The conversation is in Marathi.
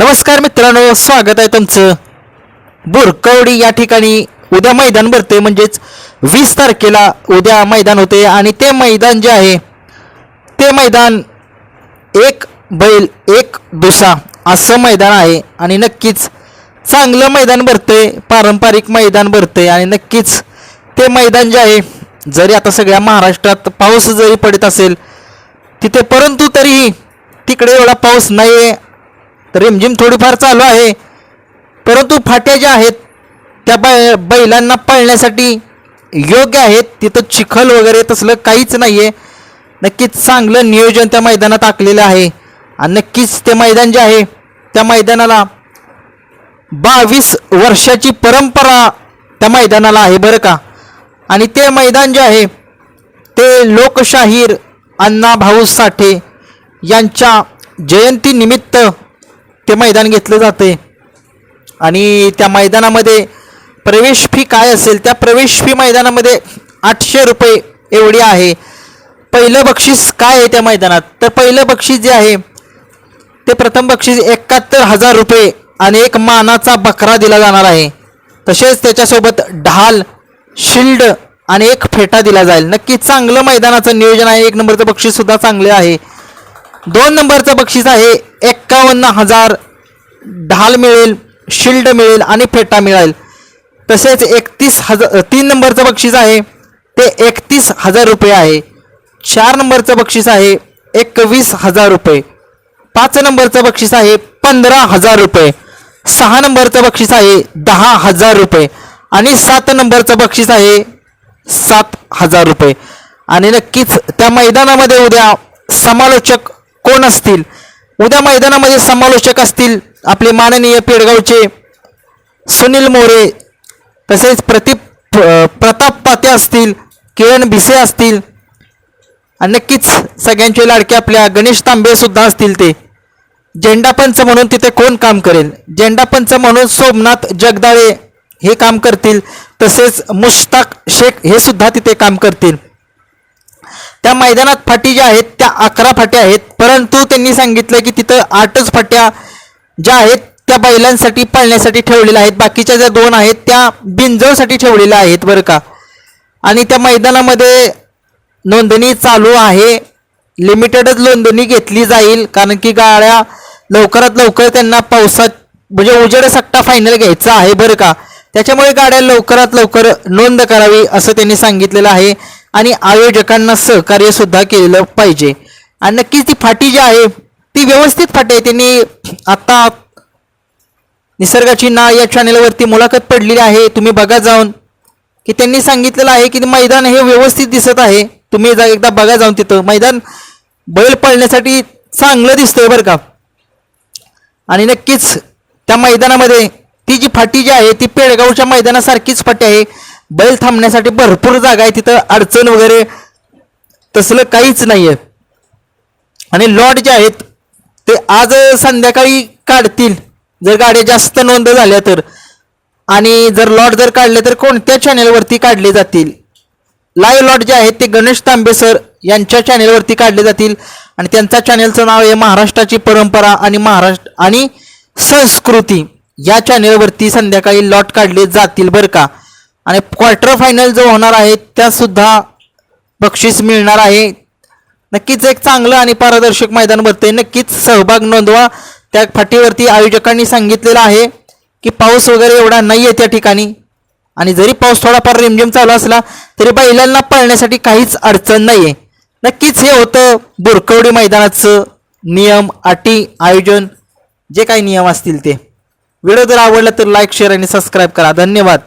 नमस्कार मित्रांनो स्वागत आहे तुमचं. बोरकवडी या ठिकाणी उद्या मैदान भरते म्हणजेच वीस तारखेला उद्या मैदान होते आणि ते मैदान जे आहे ते मैदान एक बैल एक दुसा असं मैदान आहे आणि नक्कीच चांगलं मैदान भरते पारंपरिक मैदान भरते आणि नक्कीच ते मैदान जे आहे जरी आता सगळ्या महाराष्ट्रात पाऊस जरी पडत असेल तिथे परंतु तरीही तिकडे एवढा पाऊस नाही आहे तर रिमझिम थोडीफार चालू आहे. परंतु फाट्या ज्या आहेत त्या बै बैलांना पळण्यासाठी योग्य आहेत. तिथं चिखल वगैरे तसलं काहीच नाही आहे नक्कीच चांगलं नियोजन त्या मैदानात आखलेलं आहे. आणि नक्कीच ते मैदान जे आहे त्या मैदानाला बावीस वर्षाची परंपरा त्या मैदानाला आहे बरं का. आणि ते मैदान जे आहे ते लोकशाहीर अण्णा भाऊ साठे यांच्या जयंतीनिमित्त ते मैदान घेतलं जाते आणि त्या मैदानामध्ये प्रवेश फी काय असेल त्या प्रवेश फी मैदानामध्ये आठशे रुपये एवढी आहे. पहिलं बक्षीस काय आहे त्या मैदानात? तर पहिलं बक्षीस जे आहे ते प्रथम बक्षीस एकाहत्तर हजार रुपये आणि एक मानाचा बकरा दिला जाणार आहे. तसेच त्याच्यासोबत ढाल शिल्ड आणि एक फेटा दिला जाईल. नक्की चांगलं मैदानाचं नियोजन आहे. एक नंबरचं बक्षीस सुद्धा चांगले आहे. दोन नंबरचं बक्षीस आहे एक्कावन्न हजार ढाल मिळेल शिल्ड मिळेल आणि फेटा मिळेल. तसेच एकतीस हजार तीन नंबरचं बक्षीस आहे ते एकतीस हजार रुपये आहे. चार नंबरचं बक्षीस आहे एकवीस हजार रुपये. पाच नंबरचं बक्षीस आहे पंधरा हजार रुपये. सहा नंबरचं बक्षीस आहे दहा हजार रुपये. आणि सात नंबरचं बक्षीस आहे सात हजार रुपये. आणि नक्कीच त्या मैदानामध्ये उद्या समालोचक कोण असतील? उद्या मैदानामध्ये समालोचक असतील आपले माननीय पेडगावचे सुनील मोरे तसेच प्रतीप प्रताप पाते असतील किरण भिसे असतील आणि नक्कीच सगळ्यांचे लाडके आपल्या गणेश तांबे सुद्धा असतील ते. झेंडापंच म्हणून तिथे कोण काम करेल? झेंडापंच म्हणून सोमनाथ जगदाळे हे काम करतील तसेच मुश्ताक शेख हे सुद्धा तिथे काम करतील. त्या मैदानात फाटी ज्या आहेत त्या अकरा फाट्या आहेत. परंतु त्यांनी सांगितलं की तिथं आठच फाट्या ज्या आहेत त्या बैलांसाठी पाळण्यासाठी ठेवलेल्या आहेत. बाकीच्या ज्या दोन आहेत त्या बिंजवसाठी ठेवलेल्या आहेत बरं का. आणि त्या मैदानामध्ये नोंदणी चालू आहे. लिमिटेडच नोंदणी घेतली जाईल कारण की गाड्या लवकरात लवकर त्यांना पावसात म्हणजे उजेड सट्टा फायनल घ्यायचा आहे बरं का. त्याच्यामुळे गाड्या लवकरात लवकर नोंद करावी असं त्यांनी सांगितलेलं आहे. आणि आयोजकांना सहकार्य सुद्धा केलेलं पाहिजे. आणि नक्कीच ती फाटी जी आहे ती व्यवस्थित फाटी आहे. त्यांनी आता निसर्गाची ना या चॅनेलवरती मुलाखत पडलेली आहे. तुम्ही बघा जाऊन. की त्यांनी सांगितलेलं आहे की मैदान हे व्यवस्थित दिसत आहे. तुम्ही जा एकदा बघा जाऊन तिथं. मैदान बैल पळण्यासाठी चांगलं दिसतंय बरं का. आणि नक्कीच त्या मैदानामध्ये ती जी फाटी जी आहे ती पेडगावच्या मैदानासारखीच फाटी आहे. बैल थांबण्यासाठी भरपूर जागा आहे तिथं अडचण वगैरे तसलं काहीच नाही आहे आणि लॉट जे आहेत ते आज संध्याकाळी काढतील. जर गाड्या जास्त नोंद झाल्या तर. आणि जर लॉट जर काढले तर कोणत्या चॅनेलवरती काढले जातील? लाईव्ह लॉट जे आहेत ते गणेश तांबे सर यांच्या चॅनेलवरती काढले जातील. आणि त्यांच्या चॅनेलचं नाव आहे महाराष्ट्राची परंपरा आणि महाराष्ट्र आणि संस्कृती. या चॅनेलवरती संध्याकाळी लॉट काढले जातील बरं का? आणि क्वार्टर फायनल जो होणार आहे त्यासुद्धा बक्षीस मिळणार आहे. नक्कीच एक चांगलं आणि पारदर्शक मैदान भरते नक्कीच सहभाग नोंदवा. त्या फाटीवरती आयोजकांनी सांगितलेलं आहे की पाऊस वगैरे एवढा नाही आहे त्या ठिकाणी. आणि जरी पाऊस थोडाफार रिमझिम चालू असला तरी बैलांना पळण्यासाठी काहीच अडचण नाही आहे नक्कीच हे होतं बुरकवडी मैदानाचं नियम अटी आयोजन जे काही नियम असतील ते. व्हिडिओ जर आवडला तर लाईक शेअर आणि सबस्क्राईब करा. धन्यवाद.